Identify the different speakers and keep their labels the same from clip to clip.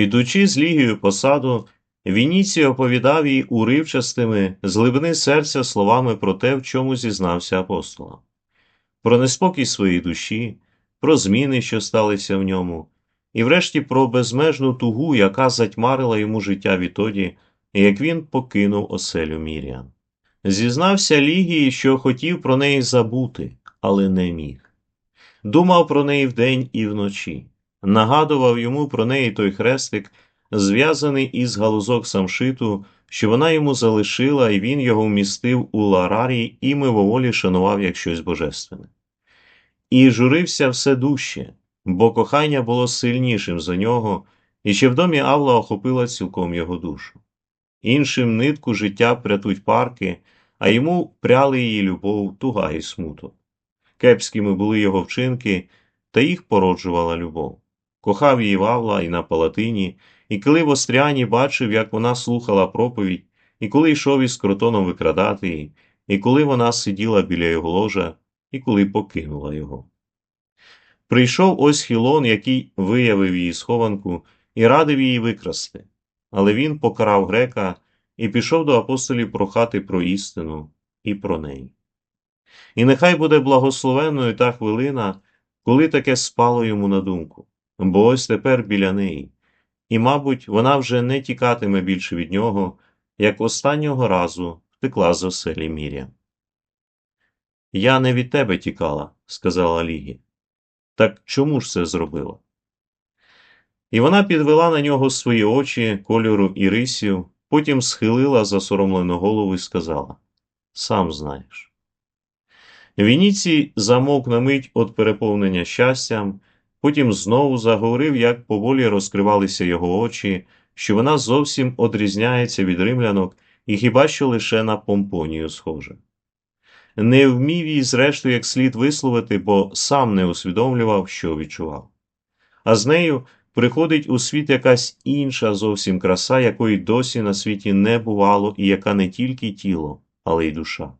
Speaker 1: Ідучи з Лігією по саду, Вініцій оповідав їй уривчастими з глибини серця словами про те, в чому зізнався апостолам, про неспокій своєї душі, про зміни, що сталися в ньому, і врешті про безмежну тугу, яка затьмарила йому життя відтоді, як він покинув оселю Міріан. Зізнався Лігії, що хотів про неї забути, але не міг. Думав про неї вдень і вночі, нагадував йому про неї той хрестик, зв'язаний із галузок самшиту, що вона йому залишила, і він його вмістив у ларарі і мивоволі шанував як щось божественне. І журився все дужче, бо кохання було сильнішим за нього, і ще в домі Авла охопила цілком його душу. Іншим нитку життя прятуть парки, а йому пряли її любов, туга і смуток. Кепськими були його вчинки, та їх породжувала любов. Кохав її Вавла і на палатині, і коли в Остряні бачив, як вона слухала проповідь, і коли йшов із кротоном викрадати її, і коли вона сиділа біля його ложа, і коли покинула його. Прийшов ось Хілон, який виявив її схованку і радив її викрасти, але він покарав грека і пішов до апостолів прохати про істину і про неї. І нехай буде благословенною та хвилина, коли таке спало йому на думку, бо ось тепер біля неї, і, мабуть, вона вже не тікатиме більше від нього, як останнього разу втекла з оселі Міря. Я не від тебе тікала, сказала Лігі. Так чому ж це зробила? І вона підвела на нього свої очі кольору і рисів, потім схилила засоромлену голову і сказала Сам знаєш. Вініцій замовк на мить від переповнення щастям, потім знову заговорив, як поволі розкривалися його очі, що вона зовсім одрізняється від римлянок і хіба що лише на помпонію схожа. Не вмів їй, зрештою, як слід висловити, бо сам не усвідомлював, що відчував. А з нею приходить у світ якась інша зовсім краса, якої досі на світі не бувало, і яка не тільки тіло, але й душа.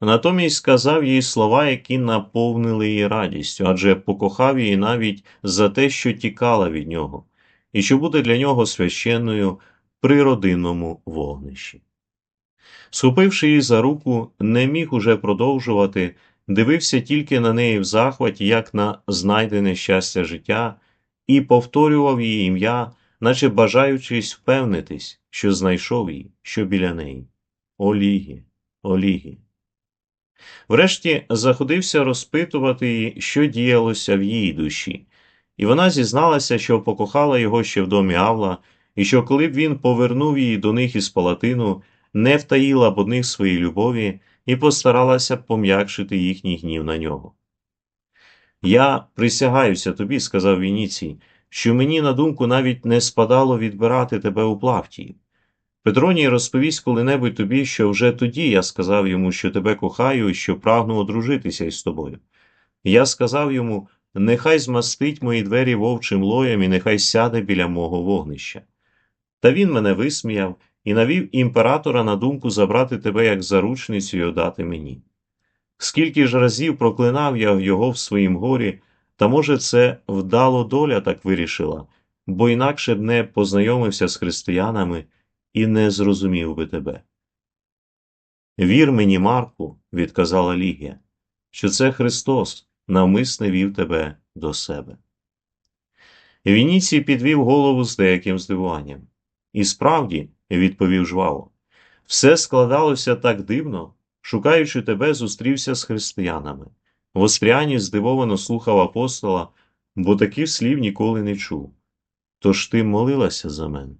Speaker 1: Натомість сказав їй слова, які наповнили її радістю, адже покохав її навіть за те, що тікала від нього, і що буде для нього священною при родинному вогнищі. Схопивши її за руку, не міг уже продовжувати, дивився тільки на неї в захваті, як на знайдене щастя життя, і повторював її ім'я, наче бажаючись впевнитись, що знайшов її, що біля неї. Олігі, Олігі. Врешті заходився розпитувати її, що діялося в її душі, і вона зізналася, що покохала його ще в домі Авла, і що коли б він повернув її до них із палатину, не втаїла б одних своїй любові і постаралася б пом'якшити їхній гнів на нього. Я присягаюся тобі, сказав Вініцій, що мені на думку навіть не спадало відбирати тебе у плавтії. Петроній розповість коли-небудь тобі, що вже тоді я сказав йому, що тебе кохаю і що прагну одружитися із тобою. Я сказав йому, нехай змастить мої двері вовчим лоєм і нехай сяде біля мого вогнища. Та він мене висміяв і навів імператора на думку забрати тебе як заручницю і отдати мені. Скільки ж разів проклинав я його в своїм горі, та, може, це вдало доля так вирішила, бо інакше б не познайомився з християнами і не зрозумів би тебе. Вір мені, Марку, відказала Лігія, що це Христос навмисне вів тебе до себе. Вініцій підвів голову з деяким здивуванням. І справді, відповів жваво, все складалося так дивно, шукаючи тебе, зустрівся з християнами. В Остряні здивовано слухав апостола, бо таких слів ніколи не чув. Тож ти молилася за мене?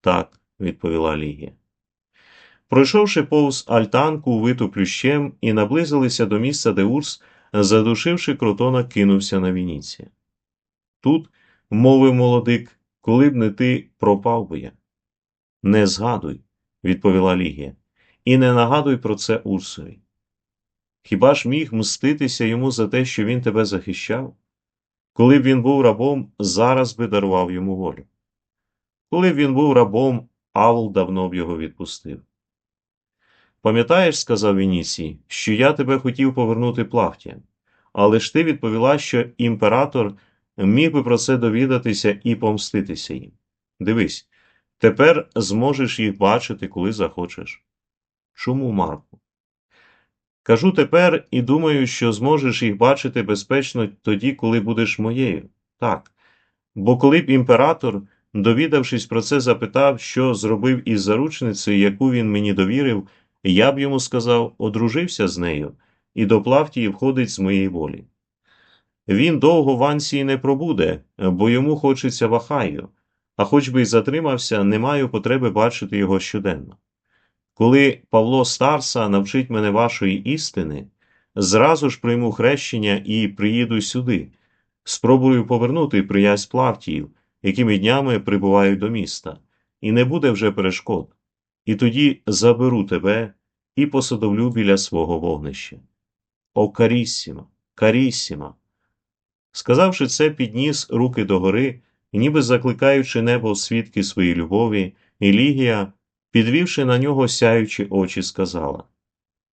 Speaker 1: Так, відповіла Лігія. Пройшовши повз альтанку, виту плющем, і наблизилися до місця, де Урс, задушивши кротона, кинувся на Вініція. Тут, мовив молодик, коли б не ти пропав би я. Не згадуй, відповіла Лігія, і не нагадуй про це Урсові. Хіба ж міг мститися йому за те, що він тебе захищав? Коли б він був рабом, зараз би дарував йому волю. Коли б він був рабом, Авл давно б його відпустив. Пам'ятаєш, сказав Вініцій, що я тебе хотів повернути плавтям, але ж ти відповіла, що імператор міг би про це довідатися і помститися їм. Дивись, тепер зможеш їх бачити, коли захочеш. Чому, Марку? Кажу тепер і думаю, що зможеш їх бачити безпечно тоді, коли будеш моєю. Так. Бо коли б імператор, довідавшись про це, запитав, що зробив із заручницею, яку він мені довірив, я б йому сказав, одружився з нею, і до Плавтії входить з моєї волі. Він довго в Ансії не пробуде, бо йому хочеться в Ахаю, а хоч би й затримався, не маю потреби бачити його щоденно. Коли Павло Старса навчить мене вашої істини, зразу ж прийму хрещення і приїду сюди, спробую повернути приязнь Плавтіїв, якими днями прибувають до міста, і не буде вже перешкод. І тоді заберу тебе і посадовлю біля свого вогнища. О, карісіма, карісіма. Сказавши це, підніс руки догори, ніби закликаючи небо свідки своєї любові, і Лігія, підвівши на нього сяючі очі, сказала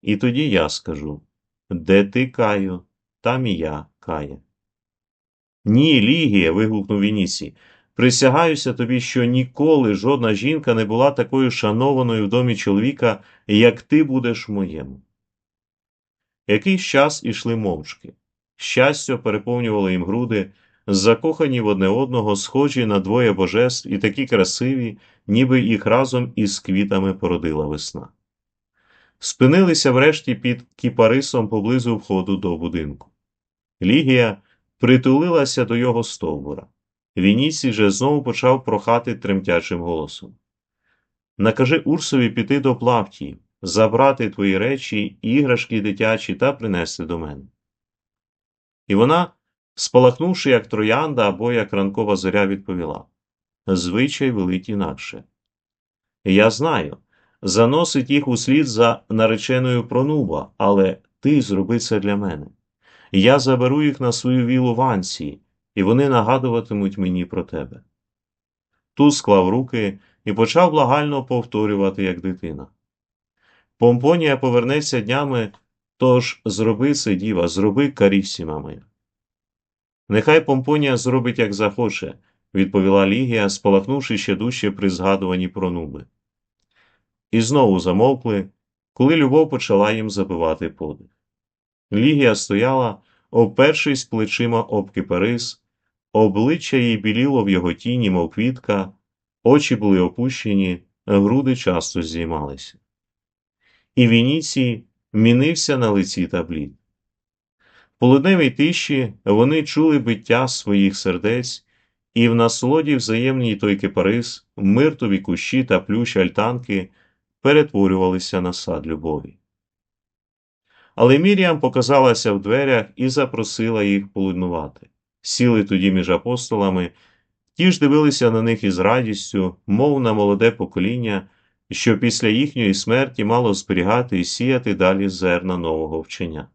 Speaker 1: І тоді я скажу де ти каю, там і я кає. Ні, Лігія. вигукнув Вінісій. Присягаюся тобі, що ніколи жодна жінка не була такою шанованою в домі чоловіка, як ти будеш моєму. Якийсь час ішли мовчки. Щастя переповнювало їм груди, закохані в одне одного, схожі на двоє божеств і такі красиві, ніби їх разом із квітами породила весна. Спинилися врешті під кіпарисом поблизу входу до будинку. Лігія притулилася до його стовбура. Вінісій же знову почав прохати тремтячим голосом. Накажи Урсові піти до Плавтії, забрати твої речі, іграшки дитячі та принести до мене. І вона, спалахнувши, як троянда або як ранкова зоря, відповіла Звичай велить інакше. Я знаю, заносить їх услід за нареченою пронуба, але ти зроби це для мене. Я заберу їх на свою вілу в Ансії, і вони нагадуватимуть мені про тебе. Ту склав руки і почав благально повторювати, як дитина. Помпонія повернеться днями, тож зроби це, діва, зроби карісіма моя. Нехай Помпонія зробить, як захоче, відповіла Лігія, спалахнувши ще дужче при згадуванні про нуби. І знову замовкли, коли любов почала їм забивати подих. Лігія стояла, опершись плечима об кипарис, обличчя їй біліло в його тіні, мов квітка, очі були опущені, груди часто здіймалися. І Вініцій мінився на лиці та блід. В полудневій тиші вони чули биття своїх сердець, і в насолоді взаємній той кипарис, миртові кущі та плющ альтанки перетворювалися на сад любові. Але Міріам показалася в дверях і запросила їх полуднувати. Сіли тоді між апостолами, ті ж дивилися на них із радістю, мов на молоде покоління, що після їхньої смерті мало зберігати і сіяти далі зерна нового вчення.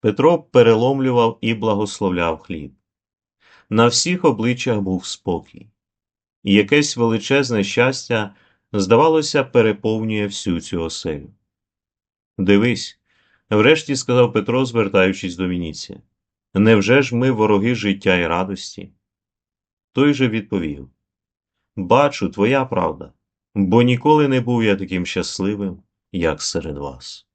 Speaker 1: Петро переломлював і благословляв хліб. На всіх обличчях був спокій, і якесь величезне щастя, здавалося, переповнює всю цю оселю. Дивись, врешті сказав Петро, звертаючись до Вініція. Невже ж ми вороги життя і радості? Той же відповів Бачу, твоя правда, бо ніколи не був я таким щасливим, як серед вас.